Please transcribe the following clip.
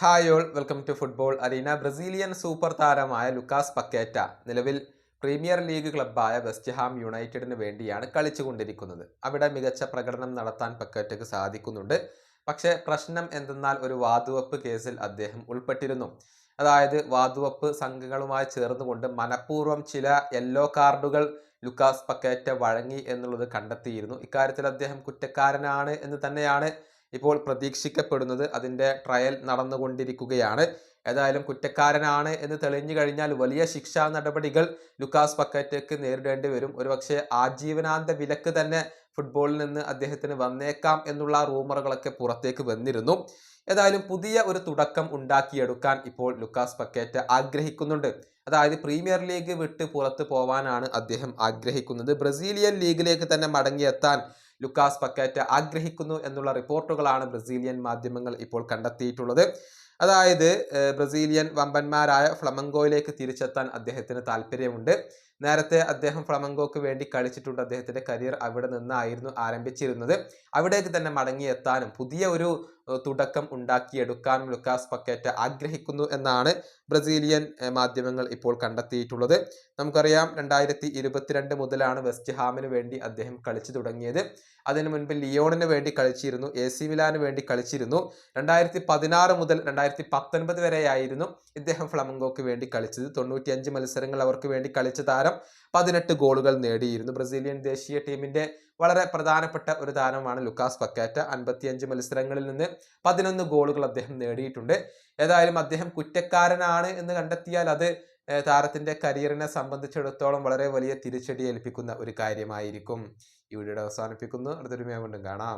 Hi all welcome to football arena Brazilian super താരമായ Lucas Paqueta നിലവിൽ premier league ക്ലബ്ബായ West Ham യുണൈറ്റഡിന് വേണ്ടിയാണ് കളിച്ചുകൊണ്ടിരിക്കുന്നത്. അവിടെ മികച്ച പ്രകടനം നടത്താൻ പക്കേറ്റയ്ക്ക് സാധിക്കുന്നുണ്ട്. പക്ഷേ പ്രശ്നം എന്തെന്നാൽ ഒരു വാതുവെപ്പ് കേസിൽ അദ്ദേഹം ഉൾപ്പെട്ടിരുന്നു. അതായത് വാതുവെപ്പ് സംഘങ്ങളുമായി ചേർന്നുകൊണ്ട് മനഃപൂർവം ചില യെല്ലോ കാർഡുകൾ ലുക്കാസ് പക്കേറ്റ വഴങ്ങി എന്നുള്ളത് കണ്ടെത്തിയിരുന്നു. ഇക്കാര്യത്തിൽ അദ്ദേഹം കുറ്റക്കാരനാണ് എന്ന് തന്നെയാണ് ഇപ്പോൾ പ്രതീക്ഷിക്കപ്പെടുന്നത് അതിന്റെ ട്രയൽ നടന്നുകൊണ്ടിരിക്കുകയാണ്. ഏതായാലും കുറ്റക്കാരനാണ് എന്ന് തെളിഞ്ഞു കഴിഞ്ഞാൽ വലിയ ശിക്ഷാ നടപടികൾ ലുക്കാസ് പക്കറ്റയ്ക്ക് നേരിടേണ്ടി വരും. ഒരുപക്ഷെ ആജീവനാന്ത വിലക്ക് തന്നെ ഫുട്ബോളിൽ നിന്ന് അദ്ദേഹത്തിന് വന്നേക്കാം എന്നുള്ള റൂമറുകളൊക്കെ പുറത്തേക്ക് വന്നിരുന്നു. ഏതായാലും പുതിയ ഒരു തുടക്കം ഉണ്ടാക്കിയെടുക്കാൻ ഇപ്പോൾ ലുക്കാസ് പക്കേറ്റ ആഗ്രഹിക്കുന്നുണ്ട്. അതായത് പ്രീമിയർ ലീഗ് വിട്ട് പുറത്ത് പോവാനാണ് അദ്ദേഹം ആഗ്രഹിക്കുന്നത്. ബ്രസീലിയൻ ലീഗിലേക്ക് തന്നെ മടങ്ങിയെത്താൻ ലുക്കാസ് പക്കേറ്റ ആഗ്രഹിക്കുന്നു എന്നുള്ള റിപ്പോർട്ടുകളാണ് ബ്രസീലിയൻ മാധ്യമങ്ങൾ ഇപ്പോൾ കണ്ടെത്തിയിട്ടുള്ളത്. അതായത് ബ്രസീലിയൻ വമ്പന്മാരായ ഫ്ലമങ്കോയിലേക്ക് തിരിച്ചെത്താൻ അദ്ദേഹത്തിന് താല്പര്യമുണ്ട്. നേരത്തെ അദ്ദേഹം ഫ്ലമങ്കോക്ക് വേണ്ടി കളിച്ചിട്ടുണ്ട്. അദ്ദേഹത്തിന്റെ കരിയർ അവിടെ നിന്നായിരുന്നു ആരംഭിച്ചിരുന്നത്. അവിടേക്ക് തന്നെ മടങ്ങിയെത്താനും പുതിയ ഒരു തുടക്കം ഉണ്ടാക്കിയെടുക്കാനും ലുക്കാസ് പക്കേറ്റ ആഗ്രഹിക്കുന്നു എന്നാണ് ബ്രസീലിയൻ മാധ്യമങ്ങൾ ഇപ്പോൾ കണ്ടെത്തിയിട്ടുള്ളത്. നമുക്കറിയാം രണ്ടായിരത്തി ഇരുപത്തിരണ്ട് മുതലാണ് വെസ്റ്റ് ഹാമിന് വേണ്ടി അദ്ദേഹം കളിച്ചു തുടങ്ങിയത്. അതിനു മുൻപ് ലിയോണിന് വേണ്ടി കളിച്ചിരുന്നു എ സി മിലാന് വേണ്ടി കളിച്ചിരുന്നു. രണ്ടായിരത്തി പതിനാറ് മുതൽ രണ്ടായിരത്തി പത്തൊൻപത് വരെയായിരുന്നു ഇദ്ദേഹം ഫ്ലമങ്കോക്ക് വേണ്ടി കളിച്ചത്. തൊണ്ണൂറ്റിയഞ്ച് മത്സരങ്ങൾ അവർക്ക് വേണ്ടി കളിച്ച താരം പതിനെട്ട് ഗോളുകൾ നേടിയിരുന്നു. ബ്രസീലിയൻ ദേശീയ ടീമിന്റെ വളരെ പ്രധാനപ്പെട്ട ഒരു താരമാണ് ലുക്കാസ് പക്കാറ്റ. അൻപത്തിയഞ്ച് മത്സരങ്ങളിൽ നിന്ന് പതിനൊന്ന് ഗോളുകൾ അദ്ദേഹം നേടിയിട്ടുണ്ട്. ഏതായാലും അദ്ദേഹം കുറ്റക്കാരനാണ് എന്ന് കണ്ടെത്തിയാൽ അത് താരത്തിന്റെ കരിയറിനെ സംബന്ധിച്ചിടത്തോളം വളരെ വലിയ തിരിച്ചടി ഏൽപ്പിക്കുന്ന ഒരു കാര്യമായിരിക്കും. ഈ വീഡിയോ അവസാനിപ്പിക്കുന്നു. അടുത്തൊരു മേ കൊണ്ടും കാണാം.